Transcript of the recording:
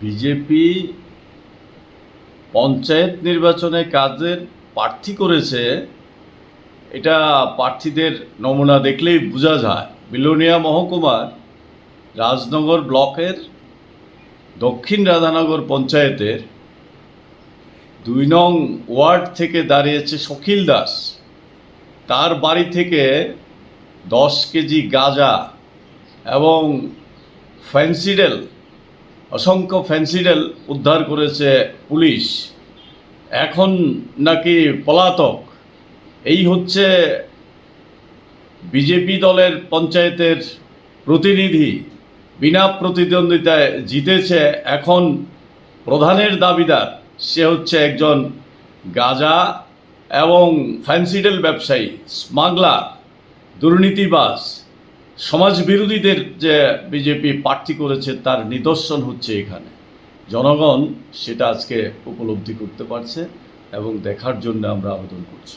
BJP panchayat নির্বাচনে কাজের প্রার্থী করেছে, এটা প্রার্থীদের নমুনা দেখলেই বোঝা যায়। বিলোনিয়া মহকুমার রাজনগর ব্লকের দক্ষিণ রাধানগর পঞ্চায়েতের দুই নং ওয়ার্ড থেকে দাঁড়িয়েছে শকিল দাস। তার বাড়ি থেকে দশ কেজি গাঁজা এবং ফ্যান্সিডেল অসংখ্য ফ্যান্সিডেল উদ্ধার করেছে পুলিশ। এখন নাকি পলাতক। এই হচ্ছে বিজেপি দলের পঞ্চায়েতের প্রতিনিধি। বিনা প্রতিদ্বন্দ্বিতায় জিতেছে এখন প্রধানের দাবিদার। সে হচ্ছে একজন গাজা এবং ফ্যান্সিডেল ব্যবসায়ী, স্মাগলার, দুর্নীতিবাজ। সমাজ বিরোধীদের যে বিজেপি প্রার্থী করেছে, তার নিদর্শন হচ্ছে এখানে। জনগণ সেটা আজকে উপলব্ধি করতে পারছে এবং দেখার জন্য আমরা আবেদন করছি।